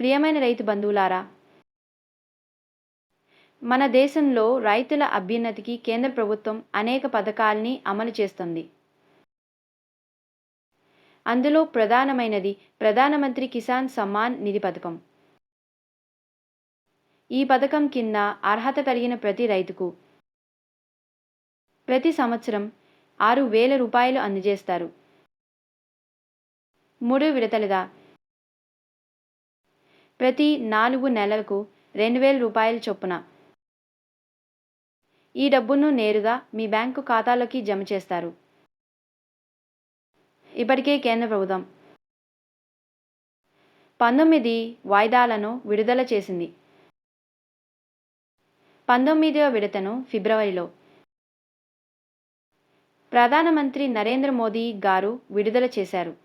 ప్రియమైన రైతు బంధువులారా మన దేశంలో రైతుల అభ్యున్నతికి కేంద్ర ప్రభుత్వం అనేక పథకాల్ని అమలు చేస్తుంది. అందులో ప్రధానమైనది ప్రధానమంత్రి కిసాన్ సమ్మాన్ నిధి పథకం. ఈ పథకం కింద అర్హత కలిగిన ప్రతి రైతుకు ప్రతి సంవత్సరం ఆరు వేల రూపాయలు అందజేస్తారు. మూడు విడతలుగా ప్రతి నాలుగు నెలలకు రెండు వేల రూపాయల చొప్పున. ఈ డబ్బును నేరుగా మీ బ్యాంకు ఖాతాలోకి జమ చేస్తారు. ఇప్పటికే కేంద్ర ప్రభుత్వం పంతొమ్మిది వాయిదాలను విడుదల చేసింది. పంతొమ్మిదవ విడతను ఫిబ్రవరిలో ప్రధానమంత్రి నరేంద్ర మోదీ గారు విడుదల చేశారు.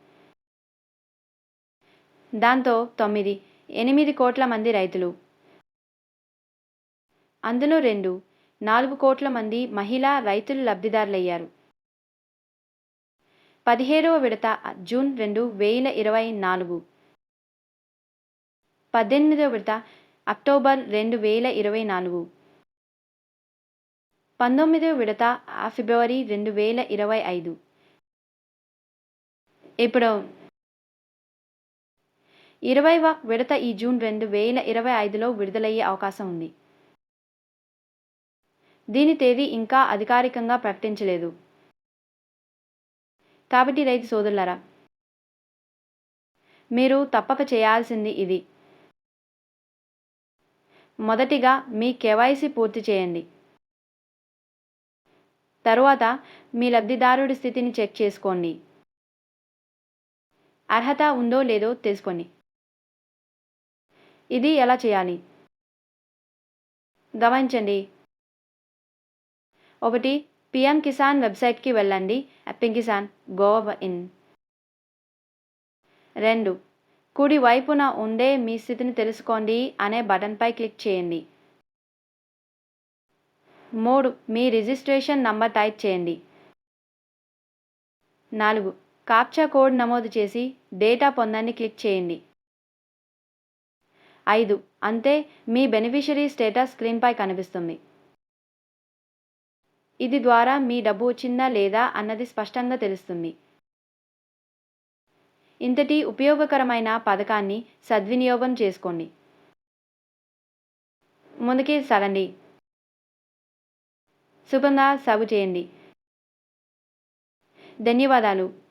దాంతో తొమ్మిది ఎనిమిది కోట్ల మంది రైతులు. అందులో రెండు నాలుగు కోట్ల మంది మహిళా రైతులు లబ్ధిదారులయ్యారు. పదిహేడవ విడత జూన్ రెండు వేల ఇరవై నాలుగు. పద్దెనిమిదవ విడత అక్టోబర్ రెండు వేల ఇరవై నాలుగు. పంతొమ్మిదవ విడత ఫిబ్రవరి రెండు వేల ఇరవై ఐదు. ఇప్పుడు ఇరవైవ విడత ఈ జూన్ రెండు వేల ఇరవై ఐదులో విడుదలయ్యే అవకాశం ఉంది. దీని తేదీ ఇంకా అధికారికంగా ప్రకటించలేదు. కాబట్టి రైతు సోదరులారా మీరు తప్పక చేయాల్సింది ఇది. మొదటిగా మీ కేవైసీ పూర్తి చేయండి. తరువాత మీ లబ్ధిదారుడి స్థితిని చెక్ చేసుకోండి. అర్హత ఉందో లేదో తెలుసుకోండి ఇది ఎలా చేయాలి? గమనించండి. ఒకటి పిఎం కిసాన్ వెబ్సైట్కి వెళ్ళండి. PM Kisan gov in. రెండు కుడి వైపున ఉండే మీ స్థితిని తెలుసుకోండి అనే బటన్పై క్లిక్ చేయండి. మూడు మీ రిజిస్ట్రేషన్ నంబర్ టైప్ చేయండి. నాలుగు కాప్చా కోడ్ నమోదు చేసి డేటా పొందండి క్లిక్ చేయండి. ఐదు. అంతే మీ బెనిఫిషరీ స్టేటస్ స్క్రీన్పై కనిపిస్తుంది. ఇది ద్వారా మీ డబ్బు వచ్చిందా లేదా అన్నది స్పష్టంగా తెలుస్తుంది. ఇంతటి ఉపయోగకరమైన పథకాన్ని సద్వినియోగం చేసుకోండి. ముందుకి సరండి శుభంగా సాగు చేయండి. ధన్యవాదాలు.